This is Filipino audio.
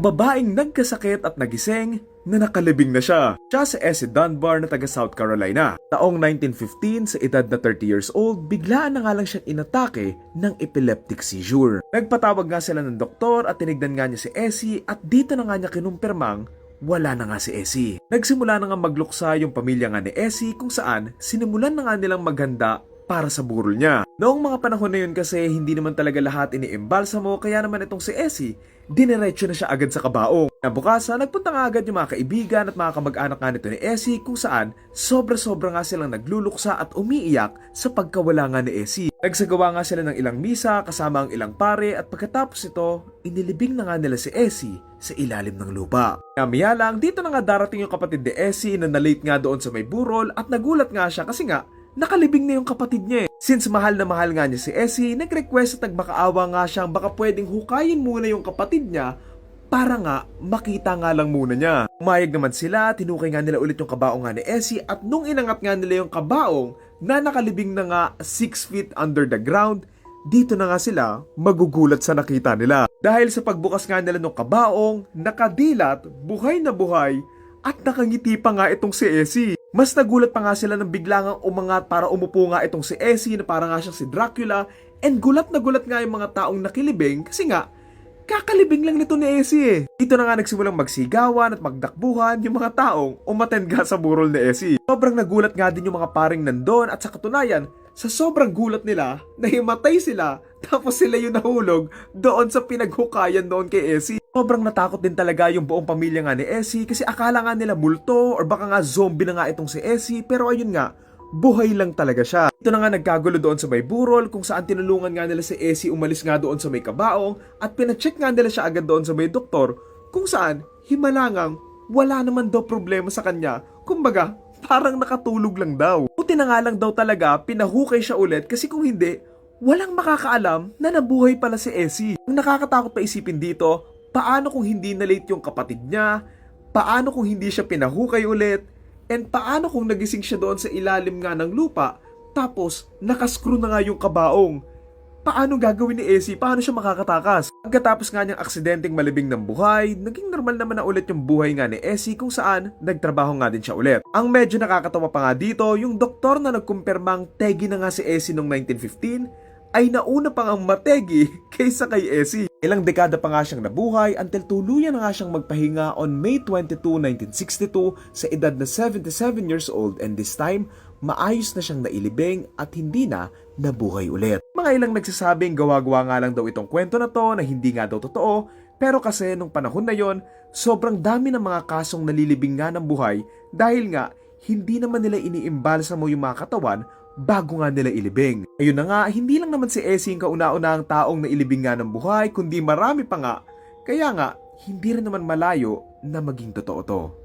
Babaeng nagkasakit at nagising na nakalibing na siya. Siya si Essie Dunbar na taga South Carolina. Taong 1915 sa edad na 30 years old, biglaan na nga lang siyang inatake ng epileptic seizure. Nagpatawag nga sila ng doktor at tinignan nga niya si Essie at dito na nga niya kinumpirmang wala na nga si Essie. Nagsimula na nga magluksa yung pamilya nga ni Essie kung saan sinimulan na nga nilang maghanda para sa burol niya. Noong mga panahon na yun kasi hindi naman talaga lahat iniimbalsa mo kaya naman itong si Essie, diniretso na siya agad sa kabaong. Nabukasan, nagpunta nga agad yung mga kaibigan at mga kamag-anak nga nito ni Essie kung saan sobra-sobra nga silang nagluluksa at umiiyak sa pagkawala nga ni Essie. Nagsagawa nga sila ng ilang misa kasama ang ilang pare at pagkatapos ito, inilibing na nga nila si Essie sa ilalim ng lupa. Kaya lang, dito na nga darating yung kapatid ni Essie na nalate nga doon sa may burol at nagulat nga siya kasi nga nakalibing na yung kapatid niya eh. Since mahal na mahal nga niya si Essie, nag-request at nagmakaawa nga siyang baka pwedeng hukayin muna yung kapatid niya para nga makita nga lang muna niya. Umayag naman sila, tinukay nga nila ulit yung kabaong nga ni Essie at nung inangat nga nila yung kabaong na nakalibing na nga 6 feet under the ground, dito na nga sila magugulat sa nakita nila. Dahil sa pagbukas nga nila ng kabaong, nakadilat, buhay na buhay, at nakangiti pa nga itong si Essie. Mas nagulat pa nga sila nang bigla nga umangat para umupo nga itong si Essie na para nga siyang si Dracula and gulat na gulat nga yung mga taong nakilibing kasi nga kakalibing lang nito ni Essie eh. Dito na nga nagsimulang magsigawan at magdakbuhan yung mga taong umattend nga sa burol ni Essie. Sobrang nagulat nga din yung mga paring nandun at sa katunayan, sa sobrang gulat nila, nahimatay sila tapos sila yung nahulog doon sa pinaghukayan noon kay Essie. Sobrang natakot din talaga yung buong pamilya nga ni Essie kasi akala nga nila multo or baka nga zombie na nga itong si Essie pero ayun nga, buhay lang talaga siya. Ito na nga nagkagulo doon sa may burol kung saan tinulungan nga nila si Essie umalis nga doon sa may kabaong at pinacheck nga nila siya agad doon sa may doktor kung saan himalangang wala naman daw problema sa kanya. Kumbaga, parang nakatulog lang daw. Buti na nga lang daw talaga pinahukay siya ulit kasi kung hindi, walang makakaalam na nabuhay pala si Essie. Ang nakakatakot pa isipin dito, paano kung hindi na-late yung kapatid niya? Paano kung hindi siya pinahukay ulit? And paano kung nagising siya doon sa ilalim nga ng lupa, tapos nakascrew na nga yung kabaong? Paano gagawin ni Essie? Paano siya makakatakas? Pagkatapos nga niyang aksidenteng malibing ng buhay, naging normal naman na ulit yung buhay nga ni Essie kung saan nagtrabaho nga din siya ulit. Ang medyo nakakatawa pa nga dito, yung doktor na nagkumpirmang tegi na nga si Essie noong 1915, ay nauna pang ang mategi kaysa kay Essie. Ilang dekada pa nga siyang nabuhay until tuluyan na nga siyang magpahinga on May 22, 1962 sa edad na 77 years old and this time, maayos na siyang nailibing at hindi na nabuhay ulit. Mga ilang nagsasabing gawa-gawa nga lang daw itong kwento na to na hindi nga daw totoo pero kasi nung panahon na yon, sobrang dami ng mga kasong nalilibing nga ng buhay dahil nga hindi naman nila iniimbalsa mo yung mga katawan bago nga nila ilibing. Ayun na nga, hindi lang naman si Essie ang kauna-unahang taong nailibing nga ng buhay, kundi marami pa nga. Kaya nga, hindi rin naman malayo na maging totoo to.